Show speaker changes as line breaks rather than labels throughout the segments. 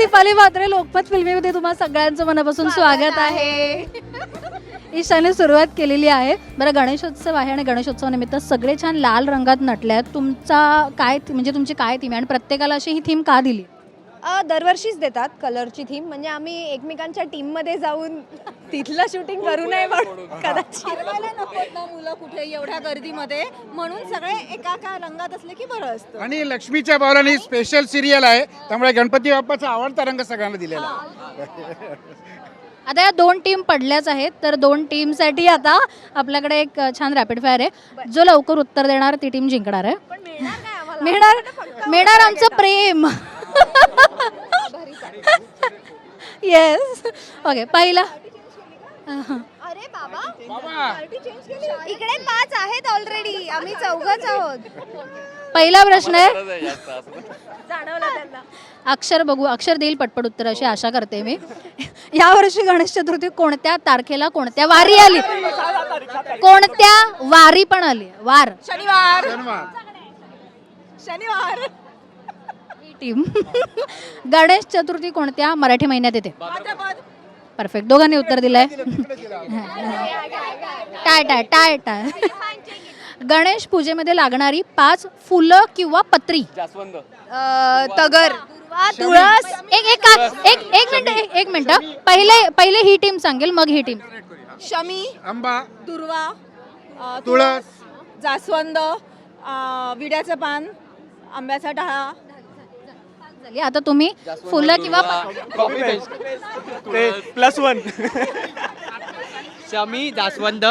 दीपाली म्हात्रे लोकमत फिल्मीमध्ये तुम्हा सगळ्यांचं मनापासून स्वागत आहे. ईशाने सुरुवात केलेली आहे. बरं गणेशोत्सव आहे आणि गणेशोत्सवानिमित्त सगळे छान लाल रंगात नटले आहेत तुमचा काय म्हणजे तुमची काय थीम आहे? आणि प्रत्येकाला अशी ही थीम का दिली?
दरवर्षीच देतात कलरची थीम. म्हणजे आम्ही एकमेकांच्या टीममध्ये जाऊन तिथलं शूटिंग करू नये म्हणून कदाचित.
ना मुलं कुठे एवढ्या गर्दीमध्ये. म्हणून सगळे एका एका रंगात असले की बरं असतं.
आणि लक्ष्मीच्या बावलाने स्पेशल सिरियल आहे. त्यामुळे गणपती बाप्पाचा आवडता रंग सगळ्यांना दिलेला आहे.
आता या दोन टीम पडल्याच आहेत. तर दोन टीमसाठी आता आपल्याकडे एक छान रॅपिड फायर आहे. जो लवकर उत्तर देणार ती टीम जिंकणार आहे. मिळणार मिळणार आमचं प्रेम. येस ओके पहिला. अहं.
अरे बाबा.
बाबा.
इकडे पाच आहेत ऑलरेडी आम्ही चौघच आहोत.
पहिला प्रश्न आहे. अक्षर बघू. अक्षर देईल पटपट उत्तर अशी आशा करते मी. यावर्षी गणेश चतुर्थी कोणत्या तारखेला कोणत्या वारी आली? कोणत्या वारी पण आली? वार.
शनिवार. शनिवार.
ही टीम. गणेश चतुर्थी कोणत्या? मराठी महिन्यात येते. परफेक्ट दोघांनी उत्तर दिलंय. Tie tie tie tie. Ganesh पूजेमध्ये लागणारी पाच फुलं किंवा पत्री.
तगर. तुळस.
एक एक एक एक मिनिट एक- मिनिट. पहिले पहिले ही टीम सांगेल मग ही टीम.
शमी.
आंबा.
दुर्वा.
तुळस.
जास्वंद. विड्याचं पान. आंब्याचा डहा.
झाली. आता तुम्ही फुलं किंवा
प्लस वन
शमी जास्वंद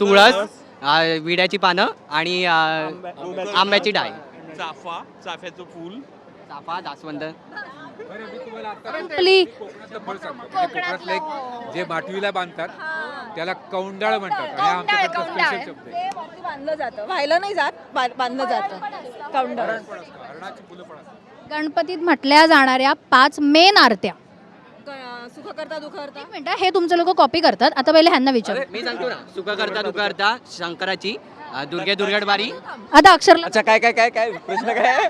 तुळस आ, विड्याची पानं आणि आंब्याची डाळ.
चाफा चाफ्याचं फूल.
चाफा जास्वंद.
आपली
कोकणातलं एक जे बाटवीला बांधतात त्याला कौंडाळ म्हणतात. आणि आमच्याकडचा स्पेशल शब्द आहे.
ते वरती बांधलं जातं. व्हायला नाही जात बा- बांधलं जातं. काउंटर
गणपतीत म्हटल्या जाणाऱ्या पाच मेन आरत्या.
सुख करता दुख करता?
एक मिनिट हे तुमचे लोक कॉपी करतात. आता पहिले ह्यांना विचार.
मी सांगतो ना. सुख करता दुख करता शंकराची दुर्गे दुर्गडबारी
आता अक्षरला
अच्छा काय काय काय काय? प्रश्न काय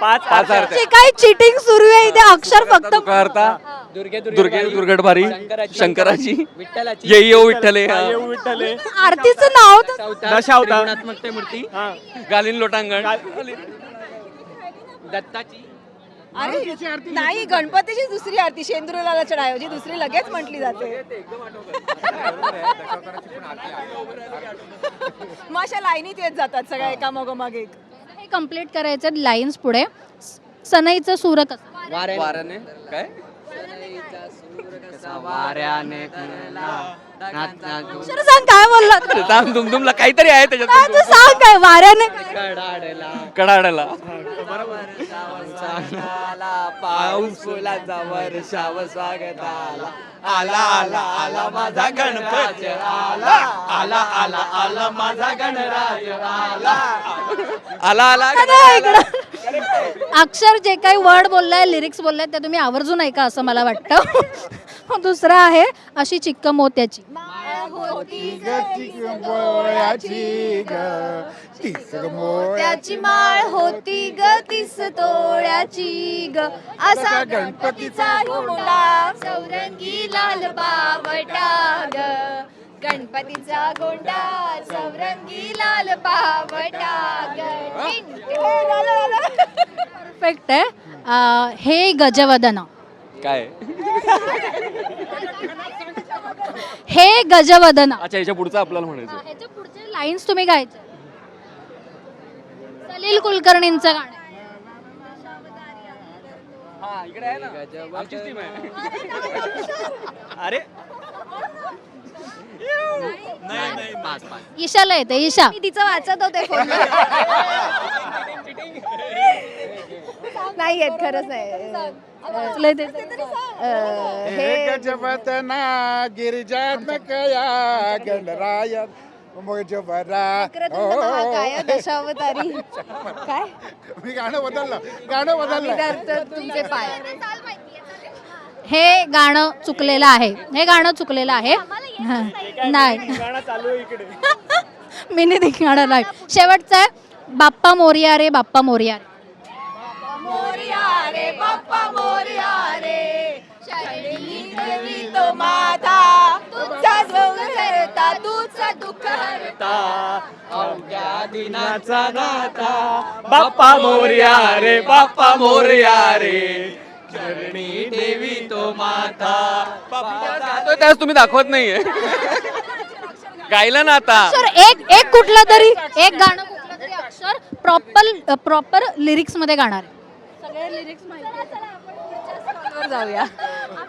पाच पाच अर्थ
जे काही चिटिंग सुरू आहे इथे. अक्षर फक्त
करता
दुर्गे
दुर्गे दुर्गडबारी शंकराची.
विठ्ठलाची.
ये येऊ विठ्ठले विठ्ठले
आरतीचं नाव तर
चौथा
दशावतार.
त्रिगुणात्मक ते मूर्ती.
गालीन लोटांगण.
दत्ताची.
अरे नाही गणपतीची दुसरी आरती शेंदुराला चढायोजी दुसरी लगेच म्हटली जाते. मग अशा लाईनीत येत जातात सगळ्या एका मागोमाग एक
हे कंप्लीट करायचं लाईन्स पुढे. सनईचं सूर कसं
वाऱ्याने.
काय?
अक्षर सांग काय बोलला?
ताम काहीतरी आहे
काय
त्याच्यात
तू सांग काय वाऱ्याने?
कडाडला.
कडाडाला.
पाऊस
फुलाचा वर्षाव स्वागताला. आला आला आला माझा गणपती आला आला आला आला माझा गणराज आला. आला आला.
इकडं. अक्षर जे काही वर्ड बोललाय लिरिक्स बोललाय ते तुम्ही आवर्जून ऐका असं मला वाटतं. दुसरं आहे अशी चिक्क मोत्याची
मोत्याची
त्याची. माळ होती ग तीस तोळ्याची ग असा
गणपतीचा
गोंडा सौरंगी लाल बावटा ग. गणपतीचा गोंडा चौरंगी लाल टिंग.
परफेक्ट आहे. अं, हे गजवदन.
काय?
हे गजवदन.
अच्छा याच्या पुढचं आपल्याला म्हणायचं
ह्याच्या पुढचे लाईन्स तुम्ही गायचे. सलील कुलकर्णींचं गाणं आहे.
हा इकडे आहे ना आमचीच टीम आहे अरे
पाच पाच.
ईशाला येते ईशा.
मी तिचं वाचत होते फोन. नाही येत खरंच नाही? अ,
हे गजवदना गिरिजात्मक या गणराय
महाकाय दशावतारी. काय?
मी गाणं बदललं गाणं बदललं.
तुमचे पाय.
हे गाणं चुकलेलं आहे. हे गाणं चुकलेलं आहे. हा. नाही.
चालू आहे इकडे.
मिनी दिखाणं नाही. शेवटचं आहे बाप्पा मोरिया रे बाप्पा मोरिया रे.
मोरया रे बाप्पा मोरया रे.
गातोय त्याच तुम्ही दाखवत नाहीये. गायलं ना आता
सर एक एक कुठलं तरी एक गाणं कुठलं तरी अक्षर प्रॉपर प्रॉपर लिरिक्समध्ये गाणार आहे. सगळे लिरिक्स माहिती
जाऊया.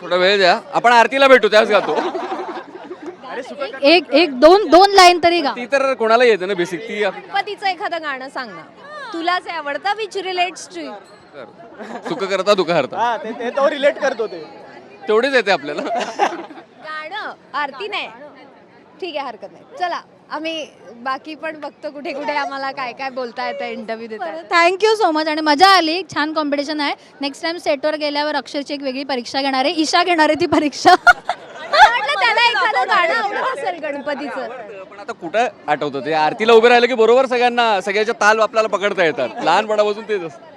थोडा वेळ द्या. आपण आरतीला भेटू त्याच गातो.
एक एक दोन दोन लाईन तरी गा.
ती तर कोणाला येते ना बेसिक ती आप-
गणपतीचं एखादं गाणं सांग ना. तुलाच आवडतं विच रिलेट्स टू
सुख करता दुःख हरता.
ते तो रिलेट करतो ते.
तेवढेच येते आपल्याला.
गाणं आरती नाही. ठीक आहे हरकत नाही. चला आम्ही बाकी पण बघतो कुठे कुठे आम्हाला काय काय बोलता येतं इंटरव्ह्यू देतात
थँक्यू सो मच आणि मजा आली. छान कॉम्पिटिशन आहे. नेक्स्ट टाइम सेटवर गेल्यावर अक्षरची एक वेगळी परीक्षा घेणार आहे ईशा घेणार आहे ती परीक्षा.
म्हटलं त्याला एखादं गाणं आवडत असेल गणपतीचं.
पण आता कुठं आठवतं? ते आरतीला उभे राहिले की बरोबर सगळ्यांना सगळ्याच्या ताल आपल्याला पकडता येतात. लहानपणापासून तेच असतं.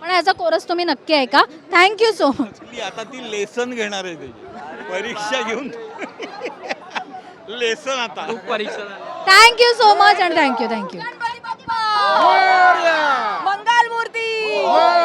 पण याचा कोरस तुम्ही नक्की ऐका. थँक्यू सो मच
आता ती लेसन घेणार आहे त्याची. परीक्षा घेऊन. लेसन आता.
परीक्षा
thank you so much and thank you thank you
मंगल मूर्ती!
मोरया!